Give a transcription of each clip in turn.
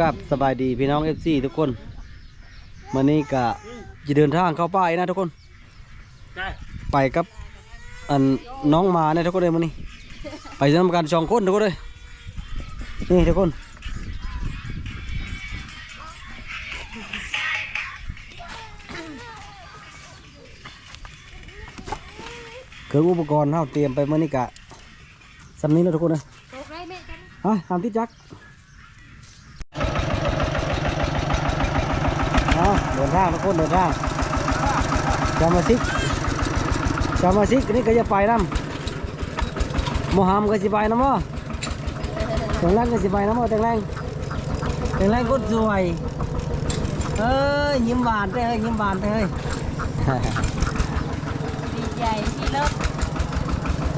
กับสบายดีพี่น้องเอฟซีทุกคนวันนี้ก็จะเดินทางเข้าป่าอีกนะทุกคนได้ไปกับอันน้องหมาเนี่ยทุกคนเลยมันนี้ ไปทำการสองคนทุกคนเลยนี่ทุกคน เครื่องอุปกรณ์เราเตรียมไปเมื่อนี้กะสำนี้แล้วทุกคนเลยตกไรแม่กันฮะตามที่จักเอาเดินทางทุกคนเดินทางจามาซิกจามาซิกนี่ก็จะไปน้ำโมฮัมก็สิไปน้ำมั้แต่งแรงก็สิไปน้ำมั้แต่งแรงแต่งแรงก็สวยเอ้ยยิ้มหวานไปเฮ้ยยิ้มหวานไปเฮ้ยดีใจที่เลิก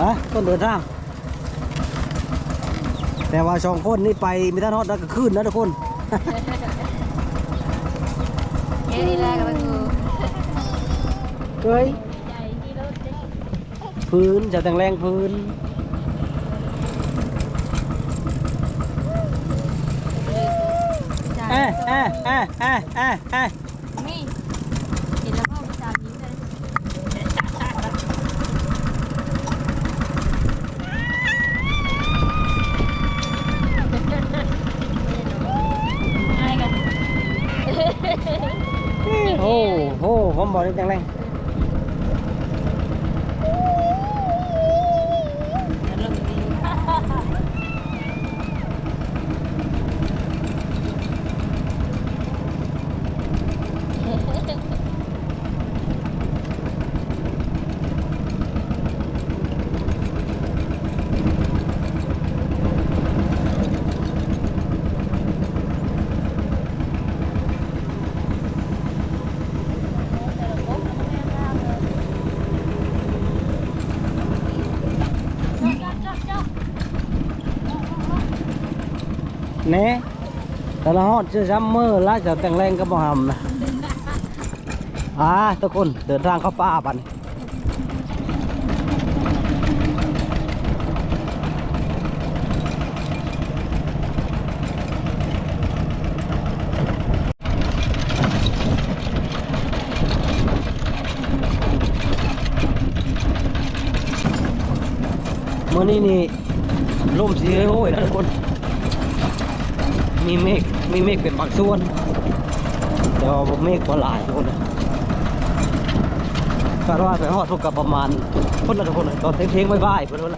ฮะคนเดินทางแต่ว่าสองคนนี่ไปไม่ทันฮอดแล้วก็ขึ้นนะทุกคน แค่นี้แหละก็คือเฮ้ยพื้นจะแต่งแรงพื้นเอ๊ะเอ๊ะเอ๊ะเอ๊ะเอ๊ะเอ๊ะ นี่เห็นแล้วก็ภาษานี้เลยอะไรกัน โอ้ โหผมบอกนี่แต่งแรง เริ่มดี เน่ แต่ละฮอดจะซัมเมอร์แล้วจะแต่งแรงก็บ่หำนะอ่าทุกคนเดินทางเข้าป่าปันเมื่อนี้นี่ลมสีโอ้ยนะทุกคน มีเมฆ มีเมฆเป็นบางส่วนแต่ว่าเมฆบ่หลายทุกคนนะคาดว่าไปฮอดพวกกับประมาณคนละทุกคนนะตอนเที่ยงๆบ่ายๆเพิ่นว่า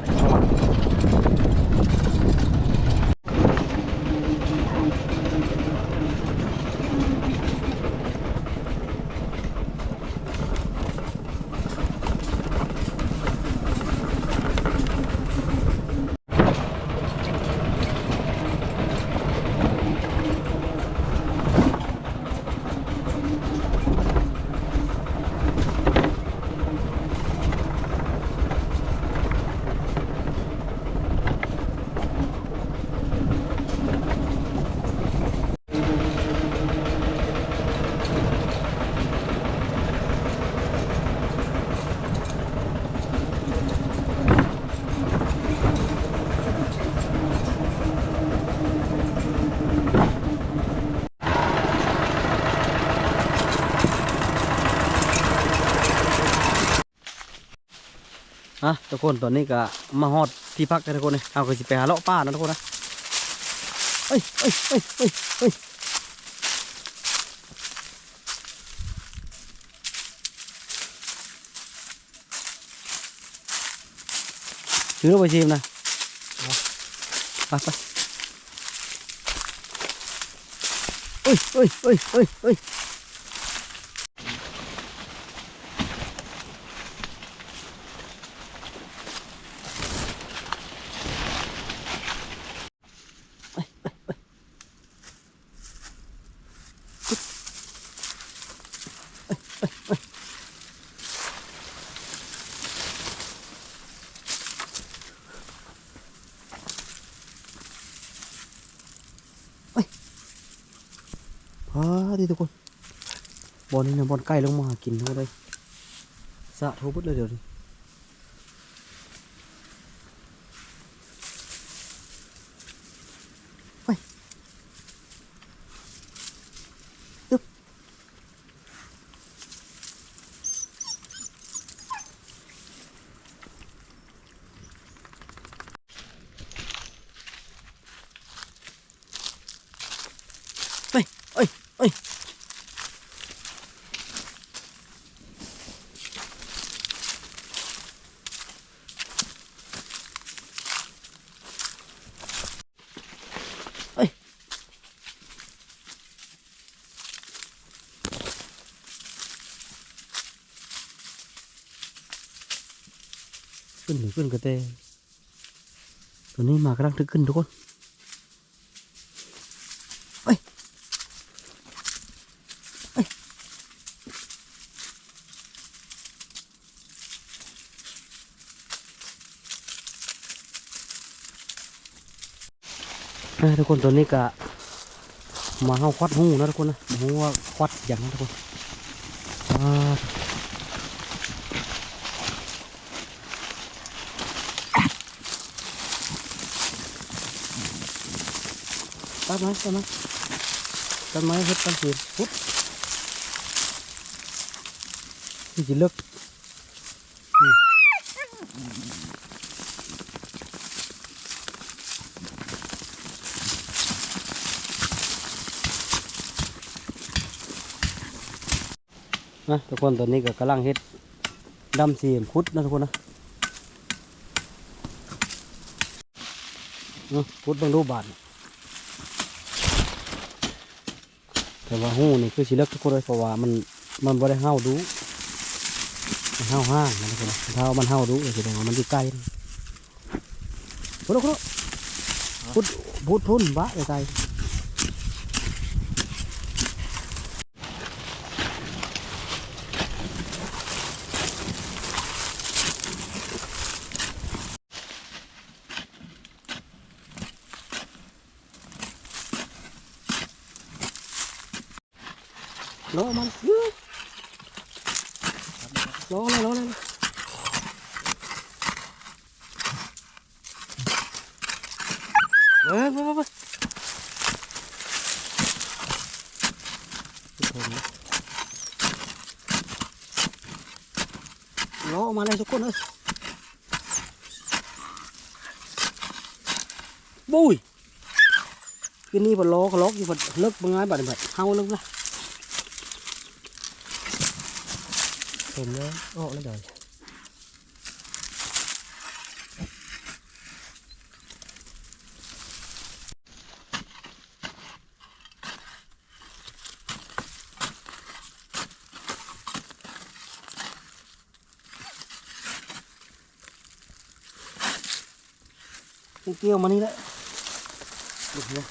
ะทุกคนตอนนี้ก็มาฮอดที่พักกันทุกคนเลยเอาก็สิไปหาเลาะป่านะทุกคนนะเอ้ยเอ้ยเอ้ยเอ้ยเอ้ยถือเราไปชิมนะไปไปเอ้ยเอ้ยเอ้ยเอ้ยเอ้ย พาดิทุกคน บอลนี่นะบอลใกล้ลงมาหากินเขาเลยสะโทบุดเลยเดี๋ยวนี้ไป เอ้ยเอ้ย ขึ้นหรือขึ้นกระเตตัวนี้มากำลังจะขึ้นทุกคนนะทุกคนตัวนี้ก็มาเข้าควัดหูนะทุกคนนะมาหูว่าควัดอย่างนั้นทุกคนอ่า ตัดไม้ตัดไม้ตัดไม้เฮ็ดตัดสีปุ๊บนี่จะเลิกนะทุกคนตัวนี้ก็กำลังเฮ็ดดำสียมคุดนะทุกคนนะคุดต้องรูปบาท แต่ว่าหูนี่คือสีเลือกทุกคนเลยเพราะว่ามันมันบ่ได้เห่าดูมันเห่าห้างนะทุกคนนะถ้ามันเห่าดูแสดงว่ามันอยู่ใกล้นะพุดพุดพุดพุดพุ่นบะไกล ๆล้อมันเอ้ยล้อเลยล้อเลยเฮ้ยไปไปไปล้อออกมาเลยทุกคนเลยบุ้ยคืนนี้บนล้อเขาล็อกอยู่บนเลิกบังไงบัดนี้บัดเฮาแล้วนะ เห็นแล้ออกแล้วเดี๋ยวเกี่ยวมานี่แหละเดี๋ยวนะ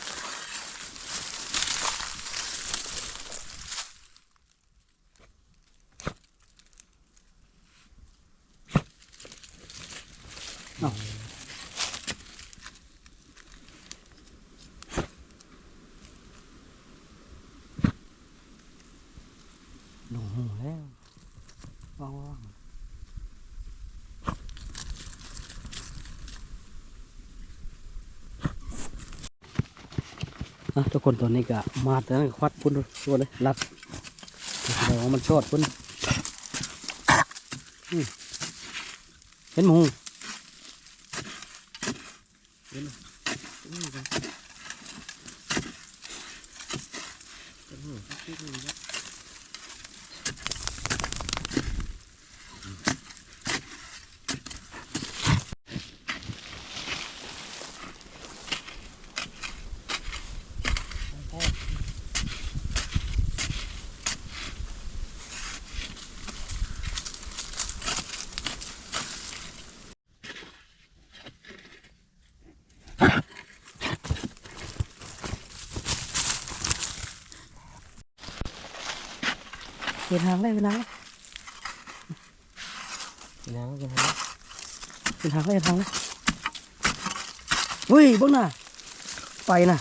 เอาลงหูแล้วว่างๆอะทุก คนตัวนี้ก็มาแต่นั้นก็ควัดพุ่นตัวเลยรัดเดี๋ยวมันชอดพุ่นเห็นหมู ได้เป็นทางเป็นทางเป็นทางเป็นทางได้เป็นทางได้เฮ้ยเบ้งน่ะไปน่ะ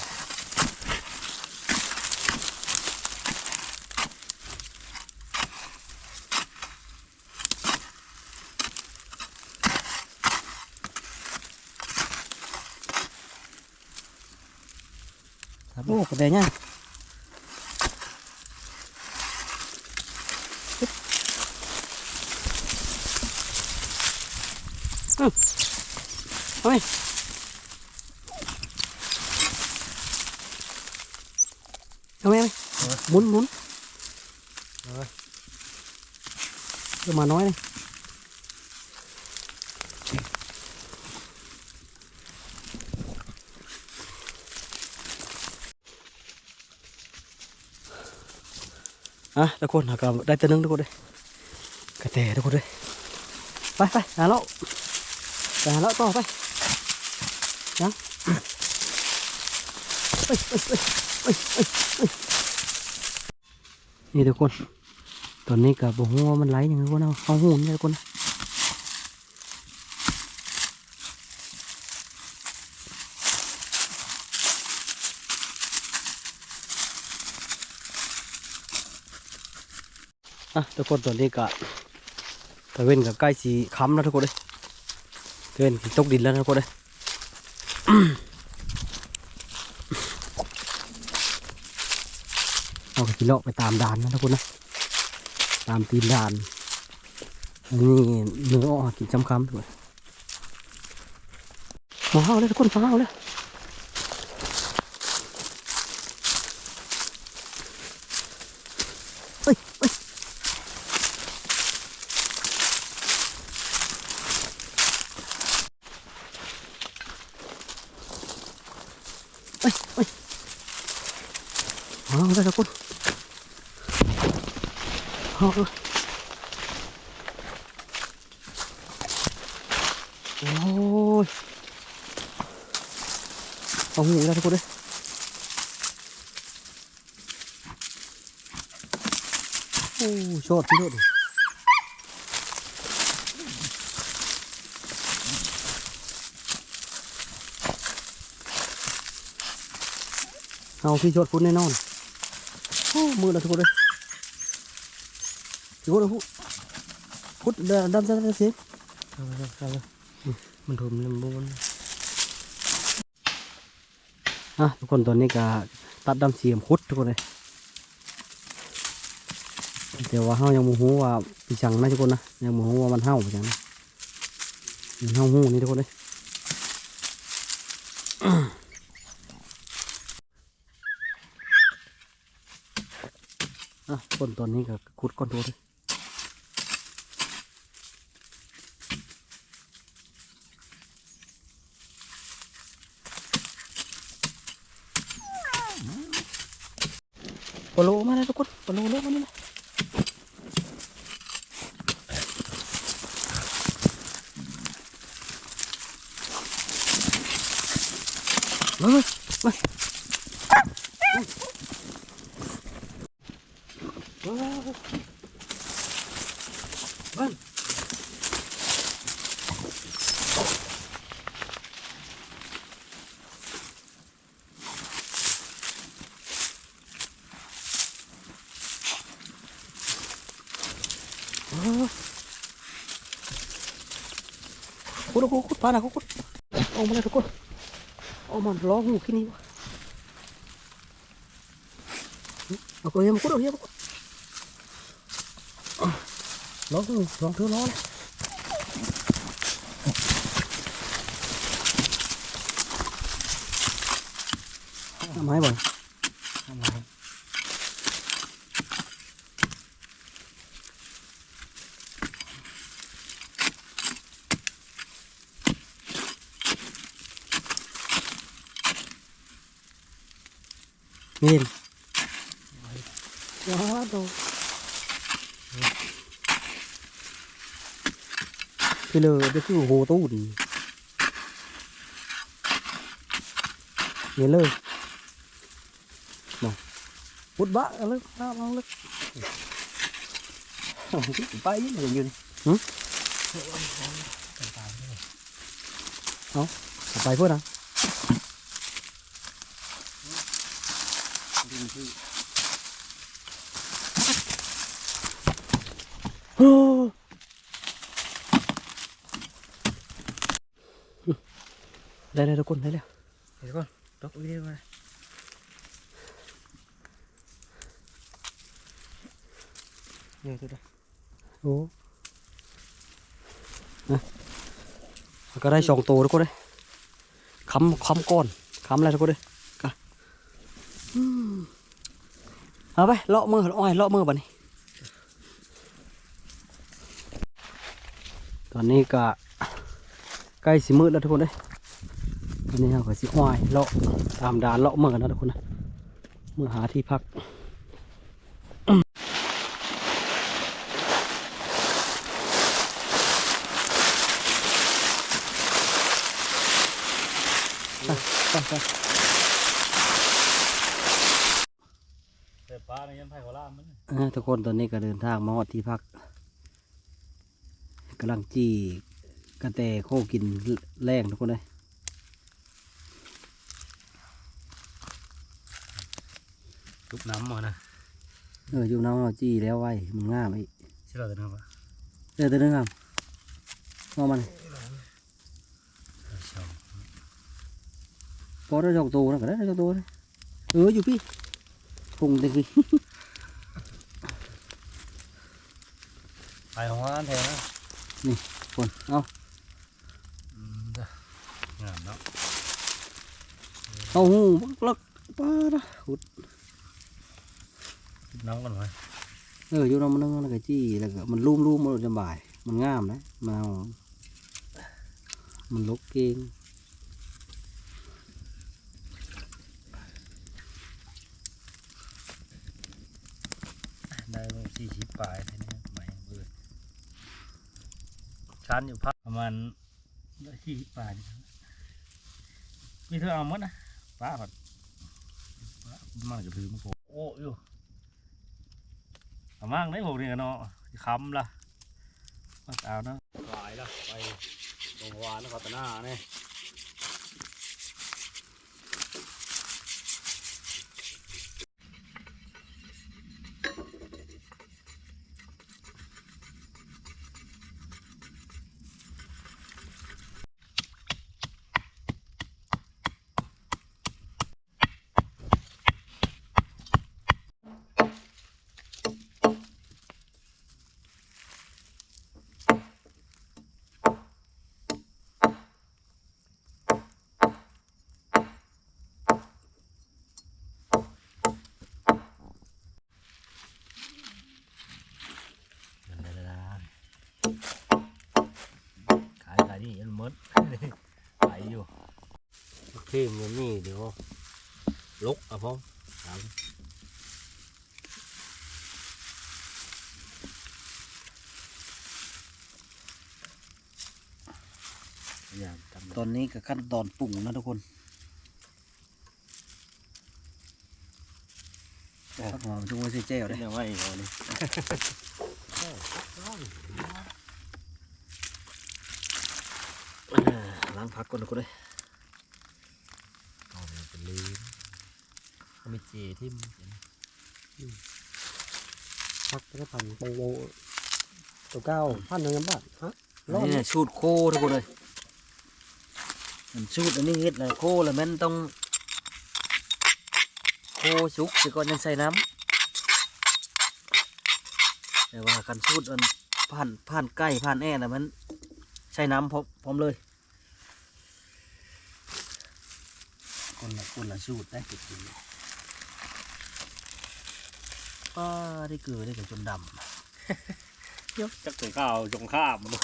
โอ้กระเดเนี่ยเอาไหมเอาไหมเอาไหม หมุนหมุนเดี๋ย วมาน้อยเลยอะทุกคนหากนได้ตัวหนึงทุกคนเลยกร นี่ทุกคน ตอนนี้กับบ่ฮู้ว่ามันไหลอย่างไรคนเอาเอาหูนี่ทุกคนอะทุกคนตอนนี้ก็ตะเวนกับใกล้สีค้ำแล้วทุกคนเลยตะเวนตกดินแล้วทุกคนเลย เอากิโลาะไปตามด่านนะทุกคนนะ ตามตีนด่านอันนี่เนื้อออกินจำคำด้วยมาเอาเลยทุกคนมาเอาเลยเฮ้ยเฮ้ยเฮ้ยเฮ้ยมาเอาเลยทุกคนเอาเลย โอ้ยเอาหูแล้วทุกคนเลยโอ้ชอบที่โดด เอาพี่ชดพุ่นแน่นอนโอ้มือแล้วทุกคนเลยทุกคนเลยพุดดำดำดำเสียงเอาไปเอาไปมันถุมลำบนอะทุกคนตอนนี้ก็ตัดดำเสียมคุดทุกคนเลยแต่ว่าเฮายังโมโหว่าปีชังนะทุกคนนะยังโมโหว่ามันเห่าปีชังนะมันเห่าหูนี่ทุกคนเลยอะทุ กคนตอนนี้ก็คุดก้อนตัวเลยปลาโลมาเลยทุกคนปลาโลโลมานี่เลยมาเลยมามามา คุดคุดคุดปลาหนักคุดออกมาเลยทุกคนออกมาล้อหูขี้นี่วะเอาตัวเฮียมาคุดเอาเฮียมาคุดล้อหูลองเธอล้อเลยทำไมบ่อยทำไม Nhìn Đó đâu Cái lờ cái cái hồ tu đi Nhìn lơ Nào Hút bác ở lớp Nó nó lớp Bay với người nhìn Hử? Không Bay phút à Ô. đây đây đâu con thấy nào Để con, đọc video này. Nhiều thôi đây. โอ้นะก็ได้สองตัวทุกคนเลยค้ำค้ำก้อนค้ำอะไรทุกคนเลยกะอืมเอาไปเลาะมืออ้อยเลาะมือบัดนี้ ตอนนี้ก็ใกล้สิมืดแล้วทุกคนเลย ตอนนี้เราก็สิอ้อยเลาะตามดานเลาะเมื่อนะทุกคนนะเมื่อหาที่พักไปไปเปิดป้าในยันไผ่ขอล่ามันเออทุกคนตอนนี้ก็เดินทางมาฮอดที่พักกำลังจี้กระแตโคกินแรงทุกคนเลย ทุบน้ำมานะเอออยู่น้ำเราจี้แล้วไว้มันง่ามอีกใช่เราจะทำปะเออตัวนึงครับเอามันพอได้จอกตัวนะก็ได้จอกตัวนะเอออยู่พี่พุงเต็มพี่ไปของร้านแทนนะคนเอางามเนาะเอาหูบักลักป้าดะหุด ทุบน้ำกันไว้เอออยู่น้ำมันนึงแล้วก็จี้แล้วก็มันลุ่มลุ่มมันสบาย มันงามนะมันเอามันลกเก่งได้สี่สิบปลายทีนี้ใหม่เบิดชั้นอยู่พักประมาณสี่สิบปลายนี่มีเธอเอาหมดนะป้าผัดมันจะถือมันโผล่โอ้อยู่ เอามั่งได้หกเดือนเนาะค้ำละมาเอานะหลายละไปโรงพยาบาลนครตนาเนี่ย ขายขายนี่ยันมด ขายอยู่ เข้มมันนี่เดี๋ยวลุกอะพ่อถามอย่าทำตอนนี้ก็ขั้นตอนปรุงนะทุกคนผักหอมจุงไว้ใส่แจ่วได้ได้ยังไงอีกเอานี่ล้างผักก่อนทุกคนเลย เอาไปเป็นลืม เขามีเจทิมพักก็พันโปโลตัวเก้าพันหนึ่งบาทฮะอันนี้เนี่ยชูดโคทุกคนเลยมันชูดอันนี้เฮ็ดเลยโคแล้วแมันต้องโคสุกสิก่อนยังใส่น้ำแต่ว่ากันชูดอันผ่านผ่านใกล้ผ่านแอ่น่ะมันใส่น้ำพร้อมพร้อมเลยคนละคนละสูตรได้ติดกิน ป้าได้เกลือได้กับจนดำจักถึงข้าวจงข้ามมันมี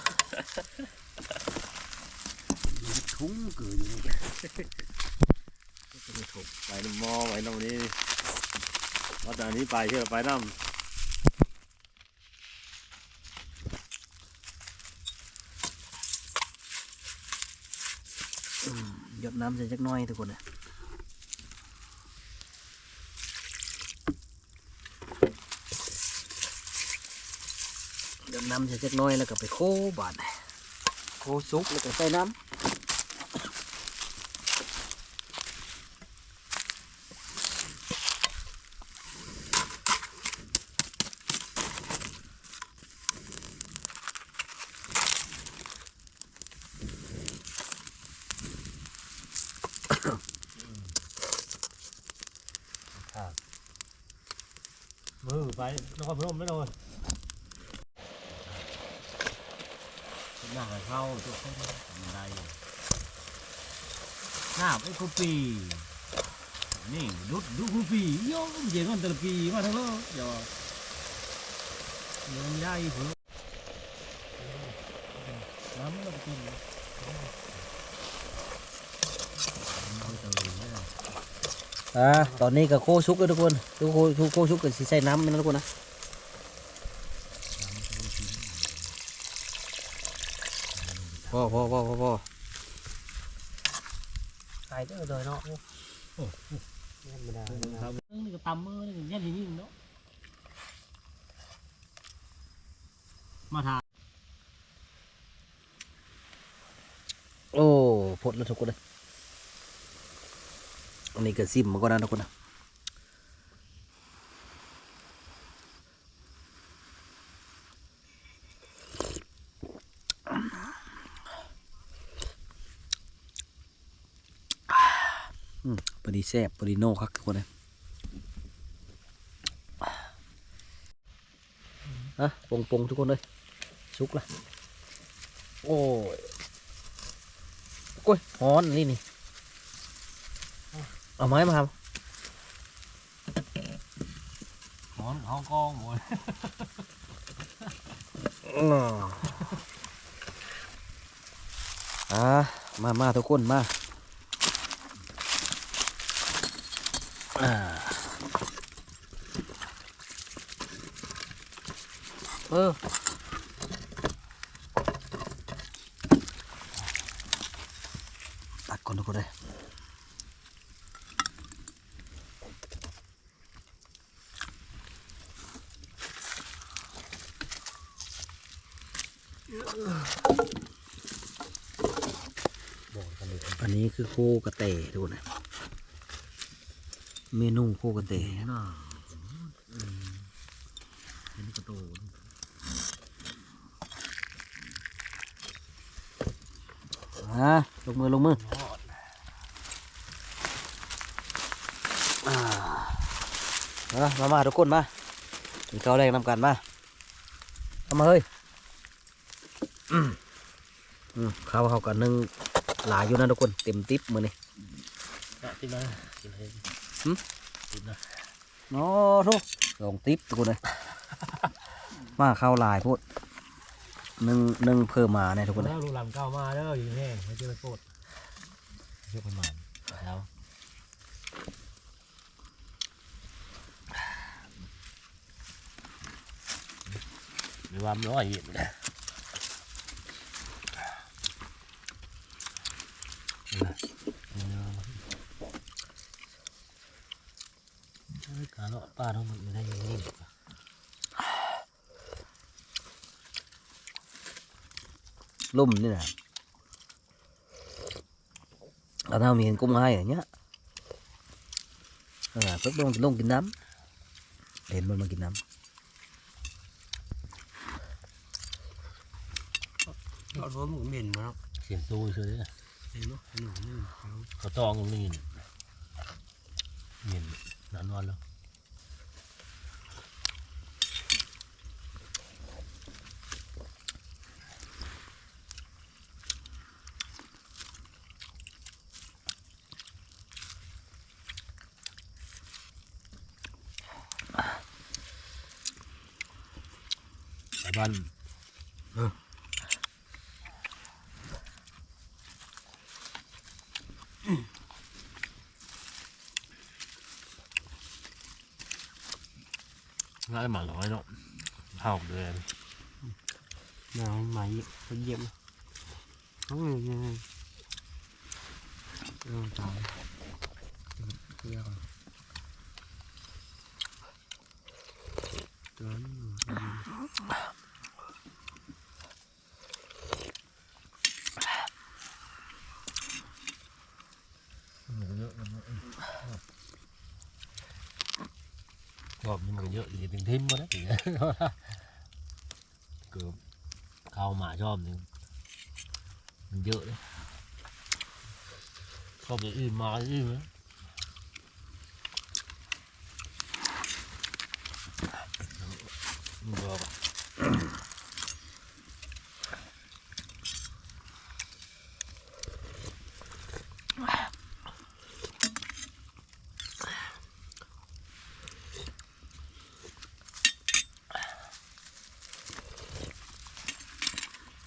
ทุ่งเกลืออยู่นี่ถูกไปน้ำมอไว้ตรงนี้ว่าแต่อันนี้ไปเชื่อไปน้ำหยดน้ำใส่จักหน้อยทุกคนนะหยดน้ำเสร็จักน้อยแล้วก็ไปโคบาดโคซุกแล้วก็ใส่น้ำ มือไปนครพนมไม่โดนหน้าเข้าทุกคน มันได้หน้าไอ้คุปีนี่ดูดูคูปีโยมเย็นมันตะปีมาทั้งโลกเดี๋ยวเดี๋ยวมันได้อีกเหรอน้ำมันก็กินอ่าตอนนี้ก็โคชุกเลยทุกคนทุกโคทุกโคชุกก็สิใส่น้ำนี่นะทุกคนนะพอพอพอพอพอตายเด้อเลยเนาะโอ้ธรรมดาครับนี่ก็ตำมือนี่ก็ยันที่นี่เนาะมาทาโอ้พดแล้วทุกคนเลยอันนี้ก็ซิมมาก็ได้ทุกคนนะอืมพอดี แซ่บพอดีโน่ครับทุกคนเลยอะปงปงๆทุกคนเลยสุกละโอ้ยโอ้ยฮ้อนนี่นี่เอาไม้มาทหมอนห้องกองหมดำอ้ออ่ามามาทุกคนมาอ่า เออตัดก่อนทุกคนเลยอันนี้คือโคกระเตะดูนะเมนูโคกระเตน่าเป็นกระโต อ่าลงมือลงมืออ่าเอามามาทุกคนมากินข้าวแรงนำกันมาเอามาเฮ้ยอืมอืมข้าวเขากันนึ่งหลายอยู่นะทุกคนเต็มติ๊บมือนี่ติดนะติดเลยหึติดนะโอ้ทุกสองติ๊บทุกคนเลยมาข้าวหลายพูดห นึ่งหนึ่งเพิ่มมาเนี่ยทุกคนเลยแล้วลูกหลานเก้ามาแล้วอยู่แห้งไม่เจอโคตรเชื่อประมาณแล้วมีความร้อยอยู่นะการเลาะป้าต้องมันได้นี่ ลุ่มนี่นะเอาถ้ามีเห็นกุ้งให้อย่างเงี้ยเออเพิ่งลงลงกินน้ำเห็นมันมากินน้เราโดนหมูเหม็นมาแล้วเสียงตู้เฉยเห็นเนาะหนูนี่เขาตองตรงนี้เห็นนานวันแล้ว ไอ้บ้านง่ายหมาน้อยเนาะเท่าเดือนหนาวไหมไปเยี่ยมเขาไงยังไงเออตายเรียกว่าตัวนี้ เยอะก็มันก็เยอะอยู่ถึงทิมมา แล้วถึงเกือบเข้าหมาชอบนึงมันเยอะเลยชอบอย่างอื่นมาอื่นไหมนบอก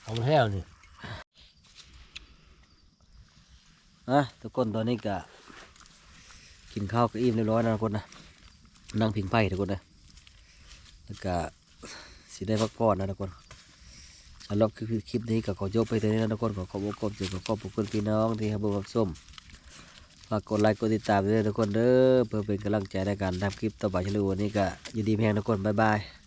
เอามัน แห้วนี่อะทุกคนตอนนี้ก็กินข้าวก็อิ่มเรียบร้อยแล้วทุกคนนะนั่งพิงไผ่ทุกคนนะแล้วก็สิได้พักผ่อนนะทุกคนสำหรับคลิปนี้ก็ขอยกไปเท่านี้นะทุกคนขอขอบอกขอบคุณขอขอบคุณพี่น้องที่ให้บอร์รับส้มฝากกดไลค์กดติดตามด้วยนะทุกคนเด้อเพื่อเป็นกำลังใจในการทำคลิปต่อไปเฉลยวันนี้ก็ยินดีแพงทุกคนบ๊ายบาย